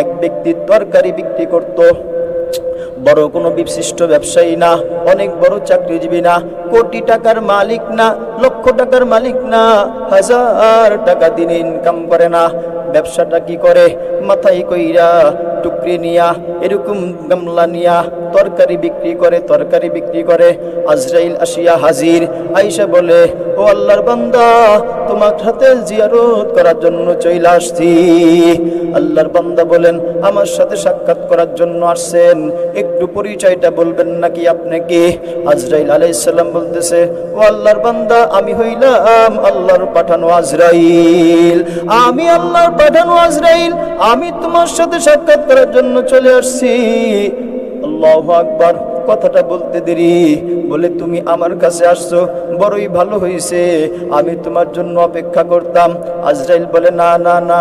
এক ব্যক্তি তরকারি বিক্রি করত। বড় কোনো বিশিষ্ট ব্যবসায়ী না, অনেক বড় চাকরিজীবী না, কোটি টাকার মালিক না, লক্ষ টাকার মালিক না, হাজার টাকা দিন ইনকাম করে না। ব্যবসাটা কি করে? মাথায় কইরা টুকরি নিয়া, এরকম গামলা নিয়া তরকারি বিক্রি করে, তরকারি বিক্রি করে। আজরাইল আসিয়া হাজির, আইসা বলে, ও আল্লাহর বান্দা, তোমার সাথে জিয়ারত করার জন্য চইলা আসছি। আল্লাহর বান্দা বলেন, আমার সাথে সাক্ষাৎ করার জন্য আসছেন। একটু পরিচয়টা বলবেন নাকি আপনি কি আজরাইল আলাইসাল্লাম বলতেছে, ও আল্লাহর বান্দা, আমি হইলাম আল্লাহর পাঠানো আজরাইল। আমি আল্লাহর পাঠানো আজরাইল, আমি তোমার সাথে সাক্ষাৎ করার জন্য চলে আসছি। আল্লাহ কথাটা বলতে দেরি। বলে, তুমি আমার কাছে আসছো, বড়ই ভালো হয়েছে আমি তোমার জন্য অপেক্ষা করতাম। আজরাইল বলে, না না না,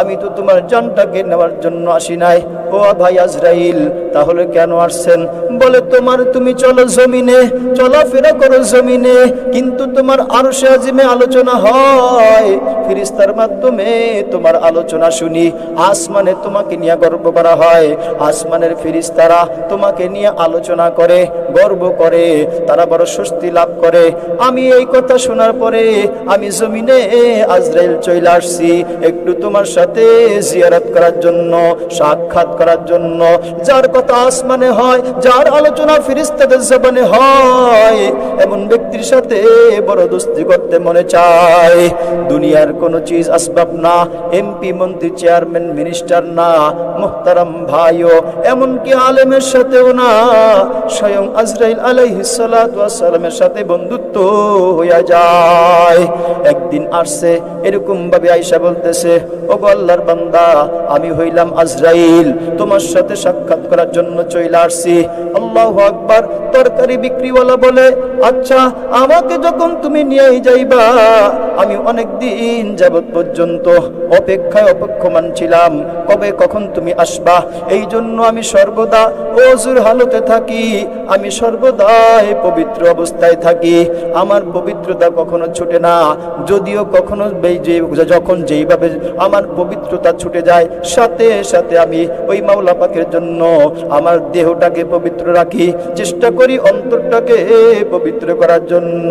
আমি তো তোমার জানটাকে নেওয়ার জন্য আসি নাই। ও ভাই আজরাইল, তাহলে কেন আসছেন? বলে, তোমার তুমি চলো জমিনে, চলাফেরা করো জমিনে, কিন্তু তোমার আরও সে আলোচনা হয়। ফিরিস্তার মাধ্যমে তোমার আলোচনা শুনি, আসমানে তোমাকে নিয়ে গর্ব করা হয়। আসমানের ফিরিস্তারা তোমাকে নিয়ে আলোচনা করে, গর্ব করে, তারা বড় স্বস্তি লাভ করে। আমি এই কথা শোনার পরে আমি জমিনে আজরাইল চলে আসছি, একটু তোমার সাথে জিয়ারত করার জন্য সাক্ষাৎ করার জন্য। যার কথা আসমানে হয়, যার আলোচনা ফিরিস্তাদের জবানে হয়, এমন ব্যক্তির সাথে বড় দোস্তি করতে মনে চায়। দুনিয়ার কোনো চিজ আসবাব না এমপি মন্ত্রী চেয়ারম্যান মিনিস্টার না, মোহতারাম ভাইও, এমনকি আলেমের সাথেও না। স্বয়ং আজরাইল আলাইহিসালামের সাথে বন্ধুত্ব হইয়া যায়। একদিন আসছে এরকম ভাবে আইসা বলতেছে ও আল্লাহর বান্দা, আমি হইলাম আজরাইল। তোমার সাথে সাক্ষাৎ করার জন্য চলে আসছি। আল্লাহ আকবার, তরকারি বিক্রিওয়ালা বলে আচ্ছা আমাকে যখন তুমি নিয়ে যাইবা, আমি অনেক দিন যাবৎ পর্যন্ত অপেক্ষায় অপেক্ষমান ছিলাম। কবে কখন তুমি আসবা? এই জন্য আমি সর্বদা অজুর হালতে থাকি। আমি সর্বদাই পবিত্র অবস্থায় থাকি। আমার পবিত্রতা কখনো ছুটে না। যদিও কখনো যখন যেইভাবে আমার পবিত্রতা ছুটে যায়, সাথে সাথে আমি ওই মাওলা পাকের জন্য আমার দেহটাকে পবিত্র রাখি, চেষ্টা করি অন্তরটাকে পবিত্র করার জন্য।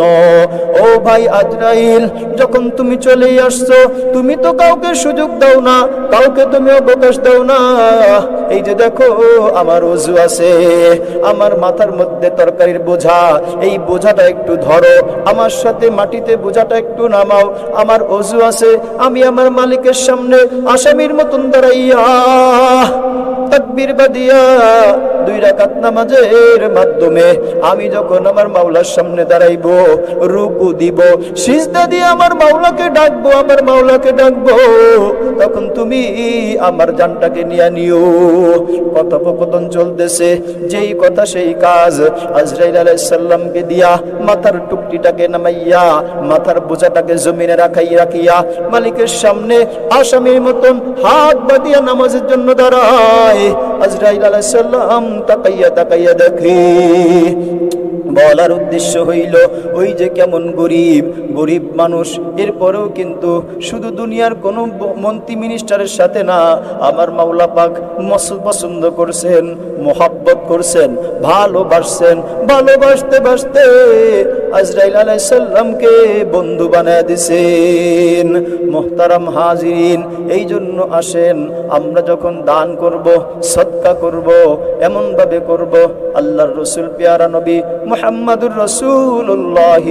ও ভাই আজরাইল, যখন তুমি চলেই আসছো, তুমি তো কাউকে সুযোগ দাও না, কাউকে তুমি অবকাশ দাও না। এই যে দেখো, আমার অজু আছে, আমার মাথার মধ্যে তরকারির বোঝা, এই বোঝাটা একটু ধরো, আমার সাথে মাটিতে বোঝাটা একটু নামাও, আমার অজু আছে, আমি আমার মালিকের সামনে আসামির মতন দাঁড়াইয়া তাকবীর বাদিয়া দুই রাকাত নামাজের মাধ্যমে আমি যখন আমার মাওলার সামনে দাঁড়াইব, রুকু দিব, সিজদা দিয়ে আমার মাওলাকে ডাকবো, আমার মাওলাকে ডাকবো, তখন তুমি আমার জানটাকে নিয়ে নিও। কথোপকথন চলতেছে, যেই কথা সেই কাজ আজরাইল আলাইসাল্লামকে দিয়া মাথার টুকটিটাকে নামাইয়া, মাথার বোঝাটাকে জমিনে রাখাই রাখিয়া মালিকের সামনে আসামির মতন হাত বাঁধিয়া নামাজের জন্য দাঁড়ায়। আজরাইল আলাইসাল্লাম তাকাইয়া তাকাইয়া দেখে বলার উদ্দেশ্য হইল, ওই যে কেমন গরিব গরিব মানুষ, এরপরেও কিন্তু শুধু দুনিয়ার কোনো মন্ত্রী মিনিস্টারের সাথে না, আমার মাওলা পাক পছন্দ করছেন, মোহাব্বত করছেন, ভালোবাসছেন, ভালোবাসতে বাসতে আজরাইল আলাইসাল্লামকে বন্ধু বানায় দিছেন। মোহতারাম হাজিরিন, এই জন্য আসেন, আমরা যখন দান করব সৎকা করব, এমনভাবে করব, আল্লাহর রসুল, পিয়ারা নবী মুহাম্মাদুর রসুল্লাহ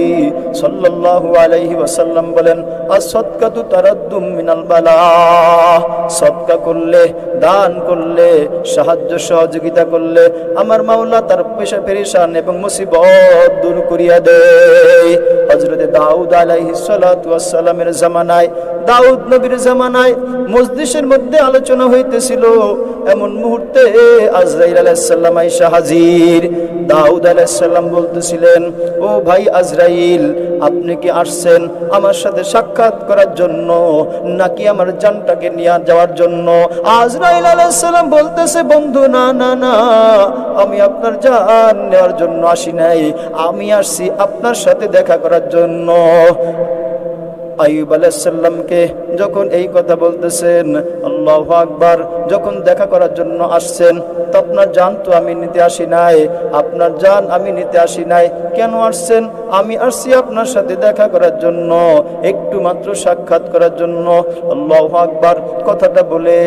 সাল্লাল্লাহু আলাইহি ওয়াসাল্লাম বলেন আসদকাতু তারাদ্দুম মিনাল বালা সদকা করলে, দান করলে, সাহায্য সহযোগিতা করলে আমার মাওলা তার পেশা পেরেশান এবং মুসিবত দূর করিয়া দেয়। হজরতে দাউদ আলাইহিস সালাতু ওয়াস সালামের জামানায়, দাউদ নবীর জামানায় মসজিদের মধ্যে আলোচনা হইতেছিল। এমন মুহূর্তে আজরাইল আলাইসাল্লাম আইসা হাজির। দাউদ আলাইসাল্লাম বলতেছিলেন, ও ভাই আজরাইল, আপনি কি আসছেন আমার সাথে সাক্ষাৎ করার জন্য নাকি আমার জানটাকে নিয়ে যাওয়ার জন্য? আজরাইল আলাইসাল্লাম বলতেছে, বন্ধু, না না না, আমি আপনার জান নেওয়ার জন্য আসি নাই। আমি আসছি আপনার সাথে দেখা করার জন্য। আইব আলাইসাল্লামকে যখন এই কথা বলতেছেন, আল্লাহ আকবার, যখন দেখা করার জন্য আসছেন, তো আপনার জান তো আমি নিতে আসি নাই, আপনার জান আমি নিতে আসি নাই, কেন আসছেন? আমি আসছি আপনার সাথে দেখা করার জন্য, একটু মাত্র সাক্ষাৎ করার জন্য। আল্লাহ আকবার, কথাটা বলে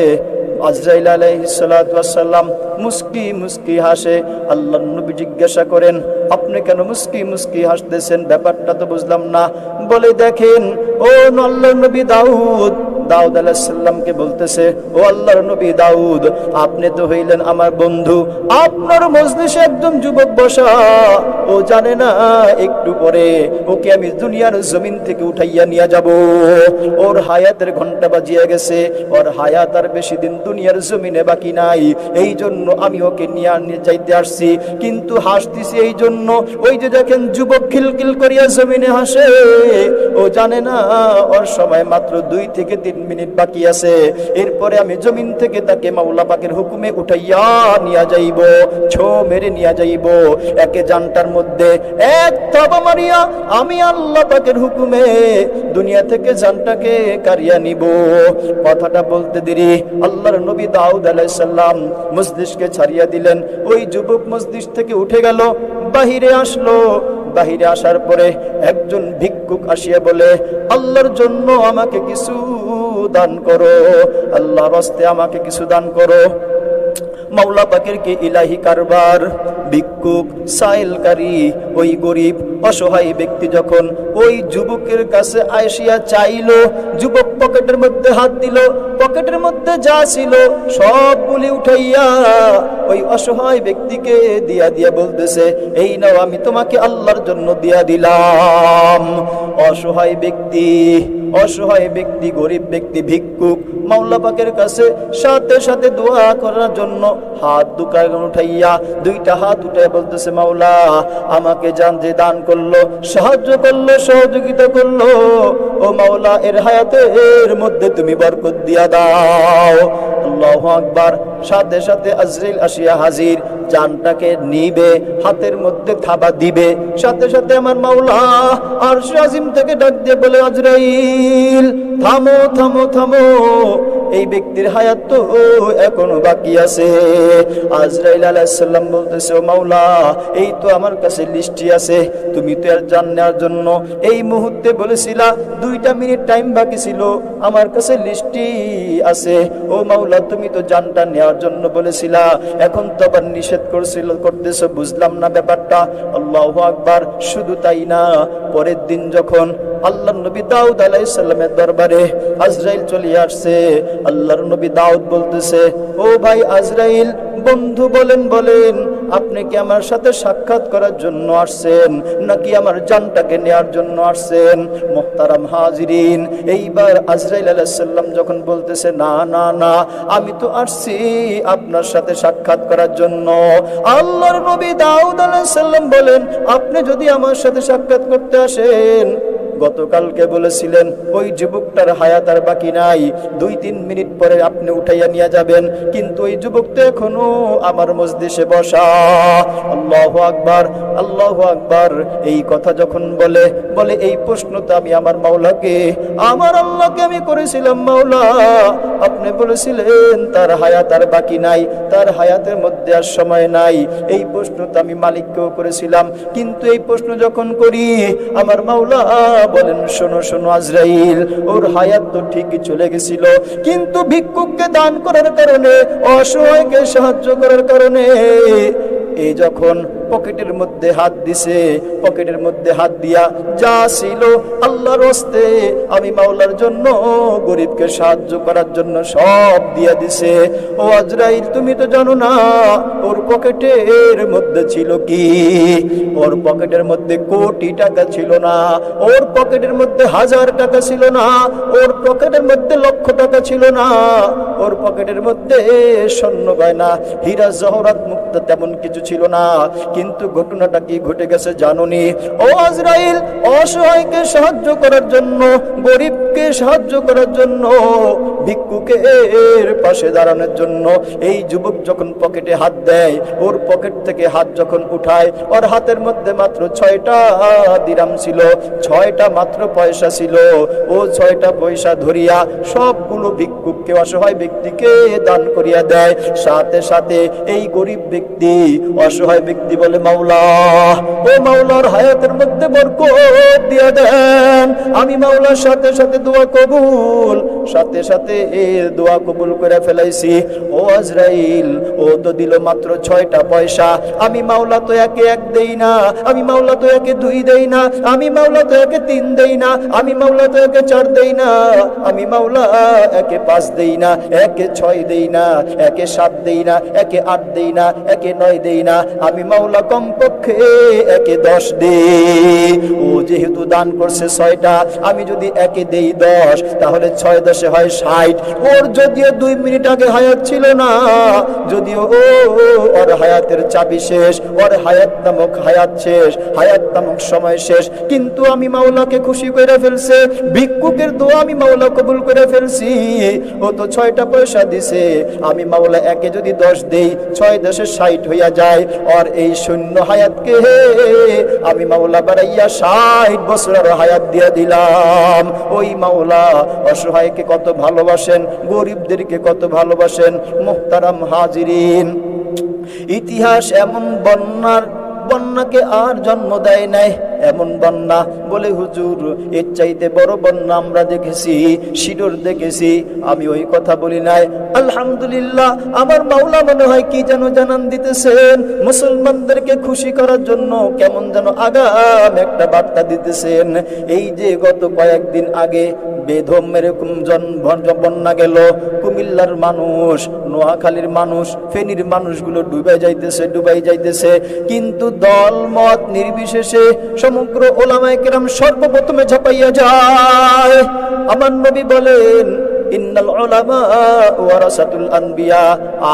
আজরাইল আলাইহিসাল্লাম মুস্কি মুস্কি হাসে আল্লাহ নবী জিজ্ঞাসা করেন আপনি কেন মুসকি মুস্কি হাসতেছেন? ব্যাপারটা তো বুঝলাম না। বলে দেখেন, ও নল্ল নবী দাউদ দাউদ আলাহিসাল্লামকে বলতেছে, ও আল্লাহর নবী দাউদ, আপনি তো হইলেন আমার বন্ধু। আপনার মজলিসে একজন যুবক বসা। ও জানে না, একটু পরে ওকে আমি দুনিয়ার জমিন থেকে উঠাইয়া নিয়ে যাব। ওর হায়াতের ঘণ্টা বাজিয়ে গেছে। ওর হায়াত আর বেশি দিন দুনিয়ার জমিনে বাকি নাই। এই জন্য আমি ওকে নিয়ে যাইতে আসছি। কিন্তু হাসতেছি এই জন্য। ওই যে দেখেন যুবক খিলখিল করিয়া জমিনে হাসে। ও জানে না, ওর সময় মাত্র দুই থেকে তিন মিনিট বাকি আছে। এরপরে আমি জমিন থেকে তাকে মাওলা পাকের হুকুমে উঠাইয়া নিয়া যাইব, ছো মেরে নিয়া যাইব। একে জানটার মধ্যে এক তবা মারিয়া আমি আল্লাহ পাকের হুকুমে দুনিয়া থেকে জানটাকে কারিয়া নিব। কথাটা বলতে দেরি, আল্লাহর নবী দাউদ আলাইসাল্লাম মসজিদকে ছাড়িয়া দিলেন। ওই যুবক মসজিদ থেকে উঠে গেল, বাহিরে আসলো। বাহিরে আসার পরে একজন ভিক্ষুক আসিয়া বলে, আল্লাহর জন্য আমাকে কিছু দান করো। আল্লাহর হস্তে আমাকে কিছু দান করো। মাওলা পাকের কি ইলাহি কারবার, ভিক্ষুক সাইলকারী ওই গরিব, অসহায় ব্যক্তি যখন ওই যুবকের কাছে আইসিয়া চাইলো, যুবক পকেটের মধ্যে হাত দিল, পকেটের মধ্যে যা ছিল সবগুলি উঠাইয়া ওই অসহায় ব্যক্তিকে দিয়া দিয়া বলতেছে, এই নাও, আমি তোমাকে আল্লাহর জন্য দিয়া দিলাম। অসহায় ব্যক্তি অসহায় ব্যক্তি, গরিব ব্যক্তি, ভিক্ষুক, মাওলা পাকের কাছে সাথে সাথে দোয়া করার জন্য হাত দুকায় উঠাইয়া দুইটা হাত উঠায় বলতেছে, মাওলা, আমাকে যান যে দান করল, সাহায্য করল, সহযোগিতা করল, ও মাওলা, এর হায়াতের মধ্যে তুমি বরকত দিয়া দাও। আল্লাহ আকবার। সাথে সাথে আজরিল আসিয়া হাজির। জানটাকে নিবে, হাতের মধ্যে থাবা দিবে। সাথে সাথে আমার মাওলা আর আজিম থেকে ডাক দিয়ে বলে, আজরাইল, থামো থামো থামো। এই ব্যক্তির হায়াত তো এখনও বাকি আছে। আজরাইল আলাইসাল্লাম বলতেছে, ও মাওলা, এই তো আমার কাছে লিস্টি আছে, তুমি তো আর জান নেওয়ার জন্য এই মুহূর্তে বলেছিলা, দুইটা মিনিট টাইম বাকি ছিল, আমার কাছে লিস্টি আছে। ও মাওলা, তুমি তো জানটা নেওয়ার জন্য বলেছিলা, এখন তো আবার নিষেধ করছিল, করতেছো, বুঝলাম না ব্যাপারটা। আল্লাহ আকবার, শুধু তাই না, পরের দিন যখন আল্লাহ নবী দাউদ আলাইসাল্লামের দরবারে আজরাইল চলে আসছে আল্লাহর নবী দাউদ বলতেছে, ও ভাই আজরাইল, বন্ধু বলেন বলেন, আপনি কি আমার সাথে সাক্ষাৎ করার জন্য আসছেন? নাকি আমার জানটাকে নেয়ার জন্য আসছেন? মোহতারাম হাজিরিন, এইবার আজরাইল আলাইসাল্লাম যখন বলতেছে, না না না, আমি তো আসছি আপনার সাথে সাক্ষাৎ করার জন্য। আল্লাহর নবী দাউদ আলাইসাল্লাম বলেন, আপনি যদি আমার সাথে সাক্ষাৎ করতে আসেন গতকালকে বলেছিলেন, ওই যুবকটার হায়াত আর বাকি নাই। দুই, তিন মিনিট পরে আপনি উঠাইয়া নিয়ে যাবেন। কিন্তু ওই যুবক তো এখনও আমার মসজিদে বসা। আল্লাহ আকবার আল্লাহ আকবার। এই কথা যখন বলে বলে এই প্রশ্ন তো আমি আমার মাওলাকে, আমার আল্লাহকে আমি করেছিলাম, মাওলা। আপনি বলেছিলেন, তার হায়াত আর বাকি নাই, তার হায়াতের মধ্যে আর সময় নাই। এই প্রশ্ন তো আমি মালিককেও করেছিলাম। কিন্তু এই প্রশ্ন যখন করি, আমার মাওলা বলেন, শোনো শোনো আজরাইল, ওর হায়াত তো ঠিকই চলে গেছিল। কিন্তু ভিক্ষুককে দান করার কারণে, অসহায়কে সাহায্য করার কারণে এই যখন পকেটের মধ্যে হাত দিছে, পকেটের মধ্যে হাত দিয়া যা ছিল আল্লাহর হস্তে আমি মাওলার জন্য, গরিবকে সাহায্য করার জন্য সব দিয়া দিছে। ও আজরাইল, তুমি তো জানো না, ওর পকেটের মধ্যে ছিল কি? ওর পকেটের মধ্যে কোটি টাকা ছিল না, ওর পকেটের মধ্যে হাজার টাকা ছিল না, ওর পকেটের মধ্যে লক্ষ টাকা ছিল না, ওর পকেটের মধ্যে স্বর্ণ গয়না, হীরা, জহরাত, মুক্ত তেমন কিছু ছিল না। কিন্তু ঘটনাটা কি ঘটে গেছে জানুনি ও আজরাইল, অসহায়কে সাহায্য করার জন্য, গরিবকে সাহায্য করার জন্য ভিক্ষুকের পাশে দাঁড়ানোর জন্য এই যুবক যখন পকেটে হাত দেয়, ওর পকেট থেকে হাত যখন উঠায়, ওর হাতের মধ্যে মাত্র ছয়টা দিরাম ছিল, ছয়টা মাত্র পয়সা ছিল। ও ছয়টা পয়সা ধরিয়া সবগুলো ভিক্ষুককে, অসহায় ব্যক্তিকে দান করিয়া দেয়। সাথে সাথে এই গরিব ব্যক্তি, অসহায় ব্যক্তি বলে, মাওলা, ও মাওলার হায়াতের মধ্যে বরকত দিয়ে দেন। আমি মাওলার সাথে সাথে দোয়া কবুল। সাথে সাথে দোয়া কবুল করে ফেলাইছি। ও আজরাইল, ও তো দিল মাত্র ছয়টা পয়সা। আমি মাওলা তো একে এক দেই না, আমি মাওলা তো একে দুই দেই না, আমি মাওলা তো একে তিন দেই না, আমি মাওলা তো একে চার দেই না, আমি মাওলা একে পাঁচ দেই না, একে ছয় দেই না, একে সাত দেই না, একে আট দেই না, একে নয় দেই না, আমি মাওলা কমপক্ষে একে দশ দেই। ও যেহেতু দান করছে ছয়টা, আমি যদি একে দেই দশ, তাহলে ছয় দশে হয় ষাট। ওর যদিও দুই মিনিট আগে হায়াত ছিল না, যদিও ও, ওর হায়াতের চাবি শেষ, ওর হায়াত নামক হায়াত শেষ, হায়াত নামক সময় শেষ। কিন্তু আমি মাওলাকে খুশি করে ফেলছে, ভিক্ষুকের দোয়া আমি মাওলা কবুল করে ফেলছি। ও তো ছয়টা পয়সা দিছে, আমি মাওলা একে যদি দশ দেই, ছয় দশে ষাট হইয়া যায়। আর এই শূন্য হায়াতকে আমি মাওলা বাড়াইয়া ষাট বছরের হায়াত দিয়া দিলাম। ওই মাওলা অসহায়কে কত ভালোবাসেন, গরিবদেরকে কত ভালোবাসেন, মোহতারাম হাজিরিন। ইতিহাস এমন বন্যার, বন্যাকে আর জন্ম দেয় নাই। এমন বন্যা বলে হুজুর, এর চাইতে বড় বন্যা আমরা দেখেছি শিডোর দেখেছি, আমি ওই কথা বলি নাই। আলহামদুলিল্লাহ, আমার মাওলা মনে হয় কি যেন জানান দিতেছেন, মুসলমানদেরকে খুশি করার জন্য কেমন যেন আগাম একটা বার্তা দিতেছেন। এই যে গত কয়েকদিন আগে বেধম এরকম জন বন্যা গেল। কুমিল্লার মানুষ, নোয়াখালীর মানুষ, ফেনীর মানুষগুলো ডুবে যাইতেছে, ডুবাই যাইতেছে। কিন্তু দল মত নির্বিশেষে সমগ্র ওলামায় কেরাম সর্বপ্রথমে ঝাঁপাইয়া যায়। আমার নবী বলেন ইন্নাল উলামা ওয়ারাসাতুল আনবিয়া,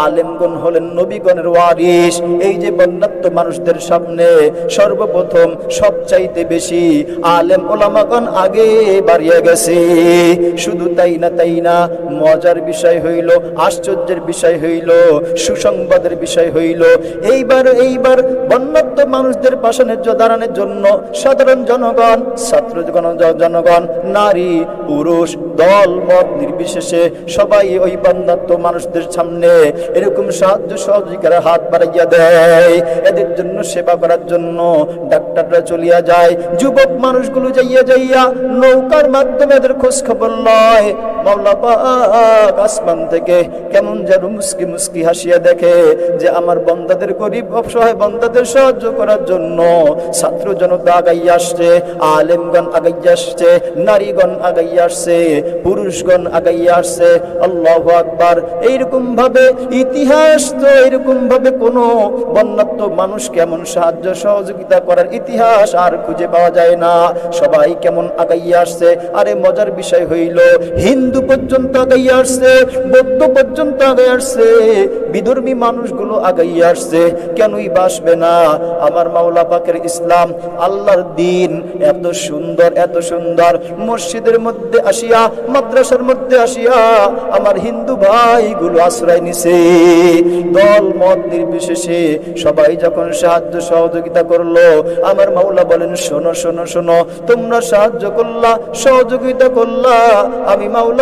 আলেমগণ হলেন নবীগণের ওয়ারিস এই যে বন্যাত্ম মানুষদের সামনে সর্বপ্রথম সবচাইতে বেশি আলেম ওলামাগণ আগে বাড়িয়ে গেছে। শুধু তাই না তাই না, মজার বিষয় হইল, আশ্চর্যের বিষয় হইল, সুসংবাদের বিষয় হইল। এইবার এইবার বন্যাত্ম মানুষদের পাশে দাঁড়ানোর জন্য সাধারণ জনগণ, ছাত্র জনগণ নারী, পুরুষ, দল, মত নির্বিশেষে সবাই ওই বন্ধাত্ম মানুষদের সামনে এরকম সাহায্য সহযোগিতার হাত বাড়াইয়া দেয়। এদের জন্য সেবা করার জন্য ডাক্তাররা চলিয়া যায়, যুবক মানুষগুলো যাইয়া যাইয়া নৌকার মাধ্যমে এদের খোঁজ খবর লয়। মাওলা পাক আসমান থেকে কেমন যেন মুস্কি মুস্কি হাসিয়া দেখে যে আমার বন্দাদের গরিব অসহায় বন্দাদের সাহায্য করার জন্য ছাত্র জনতা আগাইয়া আসছে, আলেমগণ আগাইয়া আসছে, নারীগণ আগাইয়া আসছে, পুরুষগণ আগাইয়া আসছে। আল্লাহ আকবার। এইরকম ভাবে ইতিহাস তো এরকম ভাবে কোন বন্যাত্ম মানুষ কেমন সাহায্য সহযোগিতা করার ইতিহাস আর খুঁজে পাওয়া যায় না। সবাই কেমন আগাইয়া আসছে। আরে মজার বিষয় হইল, হিন্দু পর্যন্ত আগাইয়া আসছে, বৌদ্ধ পর্যন্ত আগে আসছে, বিধর্মী মানুষগুলো আগাইয়া আসছে। কেনই বাসবে না? আমার মাওলা পাকের ইসলাম, আল্লাহর দিন এত সুন্দর এত সুন্দর। মসজিদের মধ্যে আসিয়া, মাদ্রাসার মধ্যে আসিয়া আমার হিন্দু ভাইগুলো আশ্রয় নিছে। দল, মত নির্বিশেষে সবাই যখন সাহায্য সহযোগিতা করল, আমার মাওলা বলেন, শোনো শোনো শোনো, তোমরা সাহায্য করলা, সহযোগিতা করলা। আমি মাওলা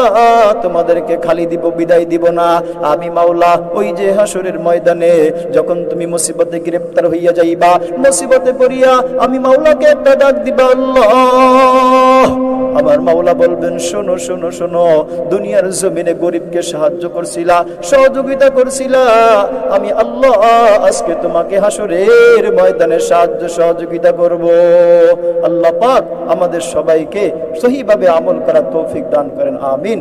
তোমাদেরকে খালি দিব, বিদায় দিব না। আমি মাওলা ওই যে হাসরের ময়দানে যখন তুমি মুসিবতে গ্রেপ্তার হইয়া যাইবা, মুসিবতে পড়িয়া আমি মাওলাকে একটা ডাক দিবা, আল্লাহ। আমার মাওলা বলবেন, শোনো শোনো শোনো, দুনিয়ার জমিনে গরিবকে সাহায্য করছিলা, সহযোগিতা করছিলা। আমি আল্লাহ আজকে তোমাকে হাসরের ময়দানে সাহায্য, সহযোগিতা করব। আল্লাহ পাক আমাদের সবাইকে সহিভাবে আমল করার তৌফিক দান করেন, আমিন।